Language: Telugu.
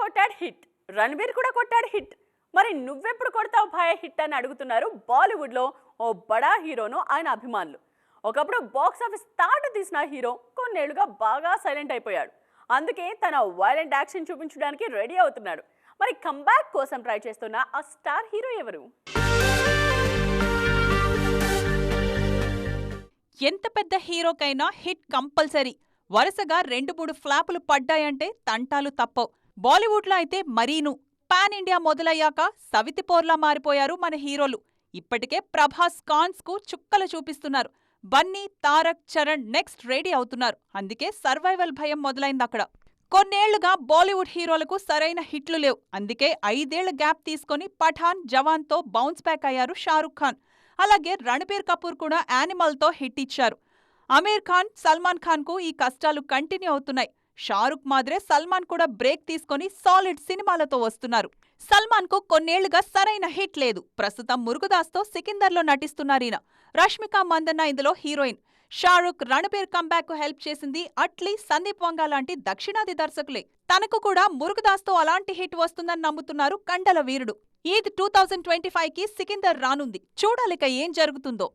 కొట్టాడు హిట్. రణబీర్ కూడా కొట్టాడు హిట్. మరి నువ్వెప్పుడు కొడతావు భయ హిట్ అని అడుగుతున్నారు బాలీవుడ్లో ఓ బడా హీరోను ఆయన అభిమానులు. ఒకప్పుడు బాక్స్ ఆఫీస్ తాట తీసిన హీరో కొన్నేళ్ళుగా బాగా సైలెంట్ అయిపోయాడు. అందుకే తన వైలెంట్ యాక్షన్ చూపించడానికి రెడీ అవుతున్నాడు. మరి కంబ్యాక్ కోసం ట్రై చేస్తున్న ఆ స్టార్ హీరో ఎవరు? ఎంత పెద్ద హీరోకైనా హిట్ కంపల్సరీ. వరుసగా రెండు మూడు ఫ్లాపులు పడ్డాయంటే తంటాలు తప్పవు. బాలీవుడ్లో అయితే మరీను పాన్ ఇండియా మొదలయ్యాక సవితిపోర్లా మారిపోయారు మన హీరోలు. ఇప్పటికే ప్రభాస్ కాన్స్కు చుక్కలు చూపిస్తున్నారు. బన్నీ తారక్ చరణ్ నెక్స్ట్ రెడీ అవుతున్నారు. అందుకే సర్వైవల్ భయం మొదలైంది అక్కడ. కొన్నేళ్ళుగా బాలీవుడ్ హీరోలకు సరైన హిట్లు లేవు. అందుకే ఐదేళ్ళ గ్యాప్ తీసుకొని పఠాన్ జవాన్తో బౌన్స్ బ్యాక్ అయ్యారు షారుఖ్ ఖాన్. అలాగే రణబీర్ కపూర్ కూడా యానిమల్తో హిట్ ఇచ్చారు. అమీర్ ఖాన్ సల్మాన్ ఖాన్కు ఈ కష్టాలు కంటిన్యూ అవుతున్నాయి. షారుఖ్ మాదిరే సల్మాన్ కూడా బ్రేక్ తీసుకొని సాలిడ్ సినిమాలతో వస్తున్నారు. సల్మాన్కు కొన్నేళ్ళుగా సరైన హిట్ లేదు. ప్రస్తుతం మురుగుదాస్తో సికిందర్లో నటిస్తున్నారీన రష్మిక మందన్న ఇందులో heroine. Shahrukh Ranbir comeback help చేసింది అట్లీ సందీప్ వంగా లాంటి దక్షిణాది దర్శకులే. తనకు కూడా మురుగుదాస్తో అలాంటి హిట్ వస్తుందని నమ్ముతున్నారు కండల వీరుడు. ఈద్ టూ థౌజండ్ ట్వంటీ ఫైవ్కి సికిందర్ రానుంది. చూడాలిక ఏం జరుగుతుందో.